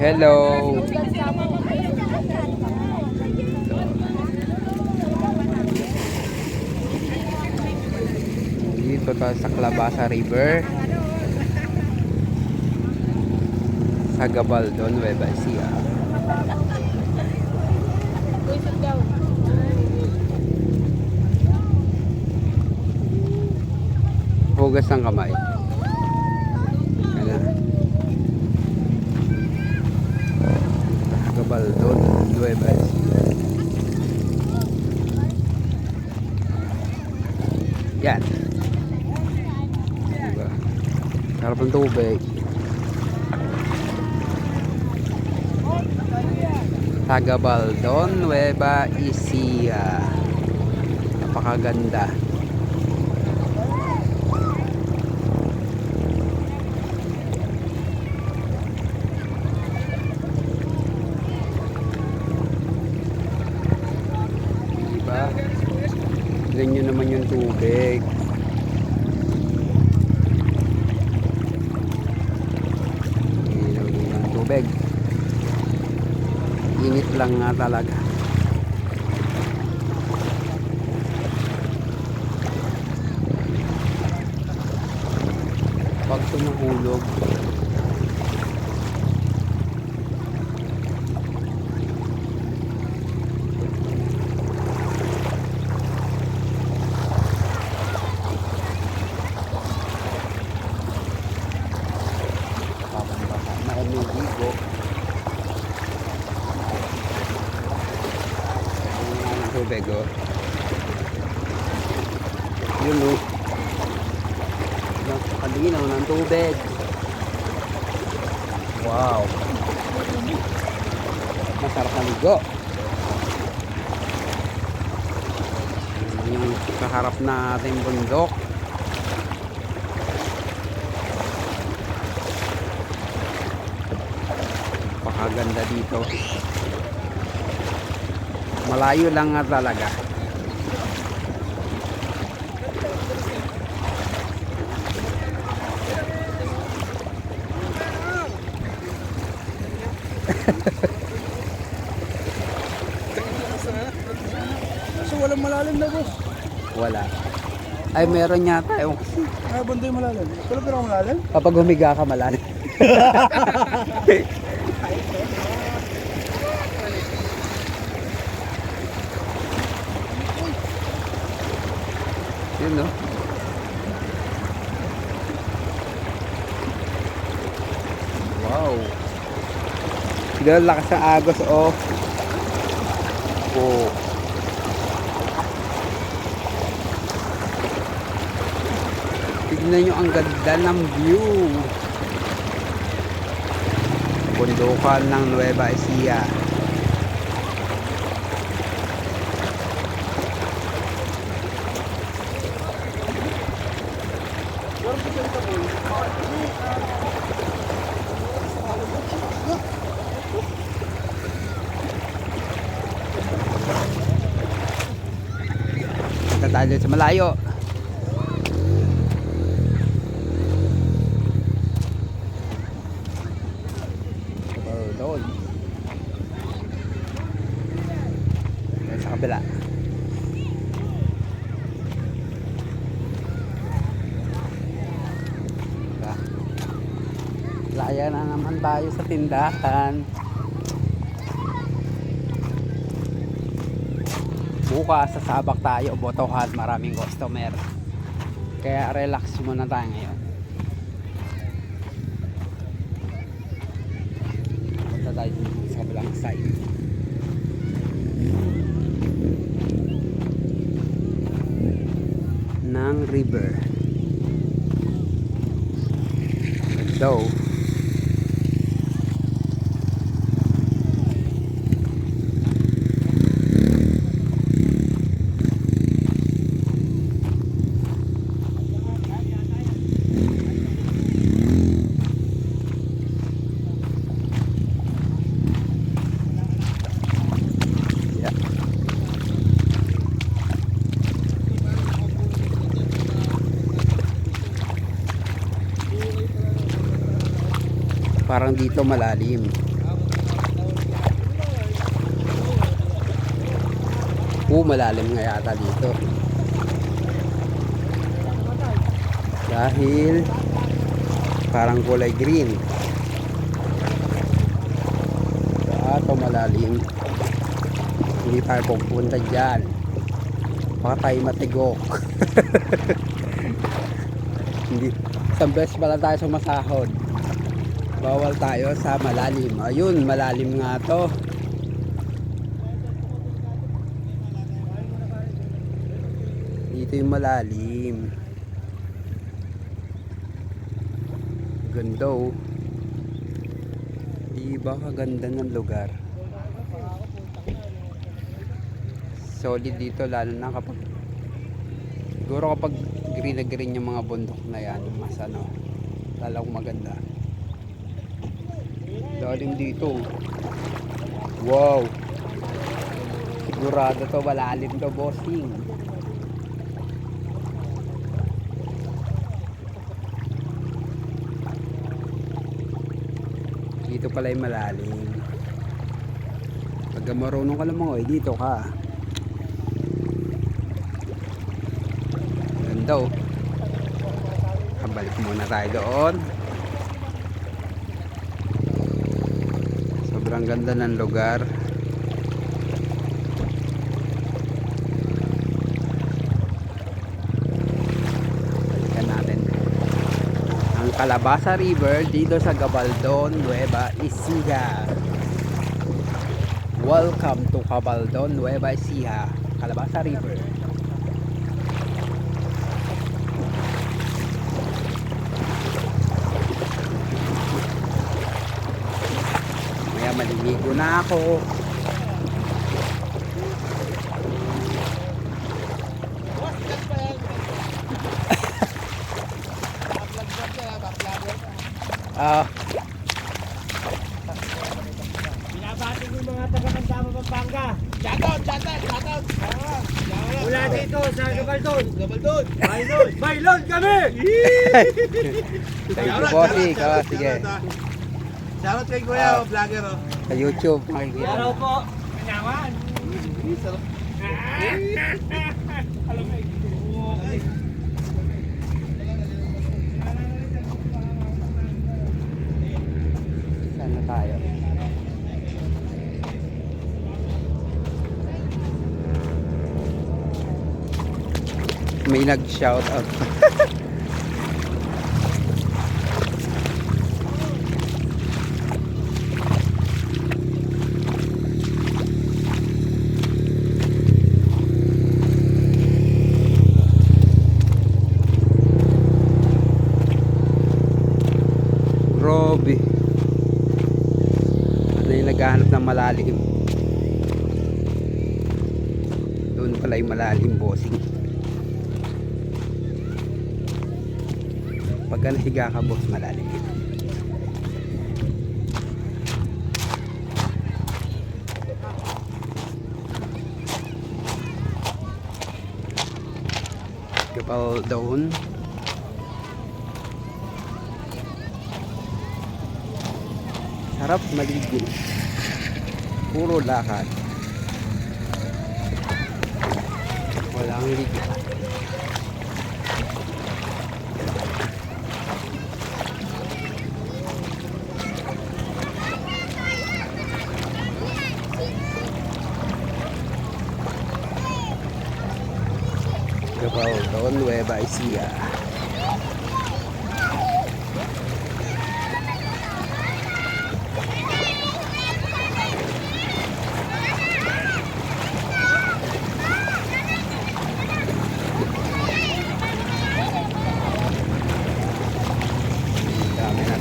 Hello. Dito tayo sa Clabasa River. Sa Gabaldon, Nueva Ecija. Hugas ng kamay. Ayan. Gabaldon, Ecija. Yan. Diba? Sarap ng tubig. Tagabaldon, Nueva Ecija. Napakaganda. Diba? Ganyan naman yung tubig. Ilaw din ang tubig. Init lang nga talaga. Pag tumahulog, babang-basa na umiigo. Ayan ang tubig, oh. Yun, oh. Napakalinaw ng tubig. Wow. Masarap maligo. Yung kaharap natin bundok. Pakaganda dito. Malayo lang nga talaga. Walang malalim na boss. Wala. Ay, meron yata. Ewan ko. Ah, banda yung malalim. Pero pero malalim? Kapag humiga ka malalim. Yun no? Wow. Ganun lakas ng agos oh. Oh. Tignan nyo ang ganda ng view. Bundukan ng Nueva Ecija. Punta tayo sa malayo. Doon. Ayan sa kabila. Diba? Laya na naman tayo sa tindahan. Bukas sasabak tayo, botohan, maraming customer. Kaya relax muna tayo ngayon. Punta tayo sa kabilang side. ng river. So, parang dito malalim. Oh malalim nga yata dito. Dahil parang kulay green. Ah, ito malalim. Hindi tayo pupunta dyan. Baka tayo matigok. Hindi. Sa best pala tayo sumasahod. Bawal tayo sa malalim. Ayun, malalim nga to. Dito yung malalim. Ganda oh. Di ba kaganda ng lugar? Solid dito lalo na kapag siguro kapag green na green yung mga bundok na yan mas ano lalong maganda lalim dito. Wow. Sigurado to malalim to bossing. Dito pala yung malalim. Pagka marunong ka lumangoy dito ka. Ganda oh. Kabalik muna tayo doon sobrang ganda ng lugar balikan natin ang Calabasa River dito sa Gabaldon, Nueva Ecija. Welcome to Gabaldon, Nueva Ecija, Calabasa River. Maya maliligo na ako. Ah, Binabati ko mga taga Mandama, Pampanga. Shoutout, shoutout, shoutout. Mula dito sa Gabaldon. Gabaldon. Baylon! Baylon kami! thank you. Ah, sige. Shoutout kay Kuya, oh, vlogger oh. Sa YouTube, makikita. Araw po. Kanyawan. Saan na tayo? May nag-shout malalim? Doon pala yung malalim bossing. Pagka nahiga ka boss, malalim yun. Kapal doon. Sarap maligo. Puro lakad. Walang. Gabal doon, Nueva Ecija.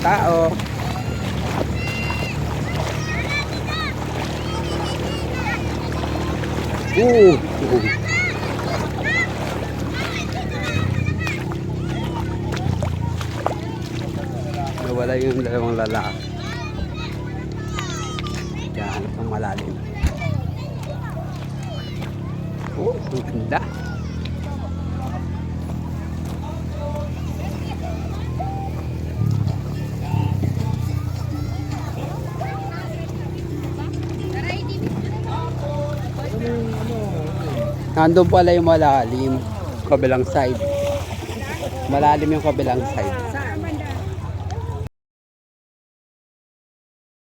Tao. Uh. Nawala yung dalawang lalaki. Diyan, ang malalim. Oh, ang ganda. Nandun pala yung malalim. Kabilang side. Malalim yung kabilang side.